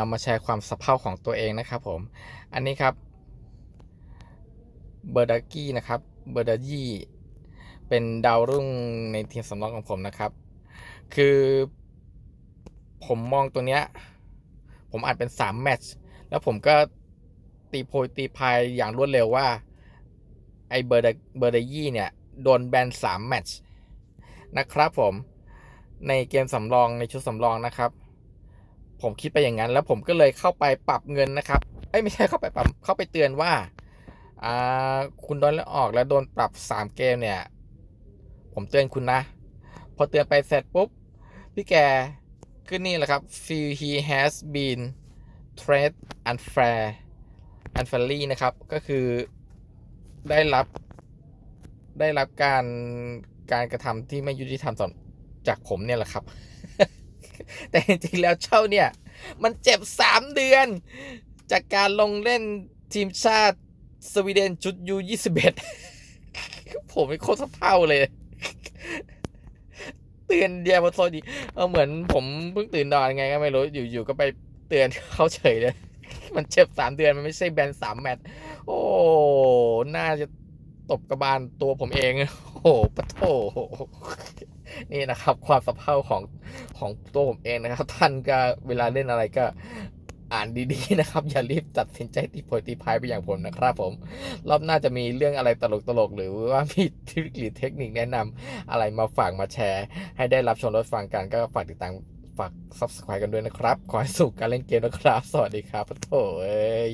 ามาแชร์ความสะเพร่าของตัวเองนะครับผม อันนี้ครับเบอร์ดากี้นะครับเบอร์ดายี่เป็นดาวรุ่งในทีมสำรองของผมนะครับ คือผมมองตัวเนี้ย ผมอานเป็น3แมตช์แล้วผมก็ตีโพยตีพายอย่างรวดเร็วว่า ไอเบอร์ดเบอร์ดายี่เนี่ย โดนแบน3แมตช์นะครับผมในเกมสำรองในชุดสำรองนะครับ ผมคิดไปอย่างนั้น แล้วผมก็เลยเข้าไปปรับเงินนะครับเอ้ยไม่ใช่เข้าไปปรับเข้าไปเตือนว่าอ่าคุณโดนแล้วออกแล้วโดนปรับ 3 เกมเนี่ย ผมเตือนคุณนะ พอเตือนไปเสร็จปุ๊บพี่แกขึ้นนี่แหละครับ feel he has been treated unfair unfairly นะครับ ก็คือได้รับ ได้รับการการกระทำที่ไม่ยุติธรรมจากผมเนี่ยแหละครับ แต่จริงๆแล้วเจ้าเนี่ย มันเจ็บสามเดือน จากการลงเล่นทีมชาติสวีเดนชุดยูยี่สิบเอ็ดผมเป็นโคตรเพร่าเลยเตือนเดียบโซดีเออเหมือนผมเพิ่งตื่นนอนไงก็ไม่รู้อยู่ๆก็ไปเตือนเขาเฉยเลยมันเจ็บสามเดือนมันไม่ใช่แบนสามแมตช์โอ้น่าจะตบกระบาลตัวผมเอง โอ้โหปะโถ นี่นะครับ ความสะเพร่าของของตัวผมเองนะครับ ท่านก็เวลาเล่นอะไรก็อ่านดีๆนะครับ อย่ารีบตัดสินใจตีโพยตีพายไปอย่างผมนะครับผม รอบหน้าจะมีเรื่องอะไรตลกๆ หรือว่ามีทริคหรือเทคนิคแนะนำอะไรมาฝากมาแชร์ ให้ได้รับชมรับฟังกันก็ฝากติดตามฝาก subscribe กันด้วยนะครับ ขอให้สุขการเล่นเกมนะครับ สวัสดีครับโถ่เอ้ย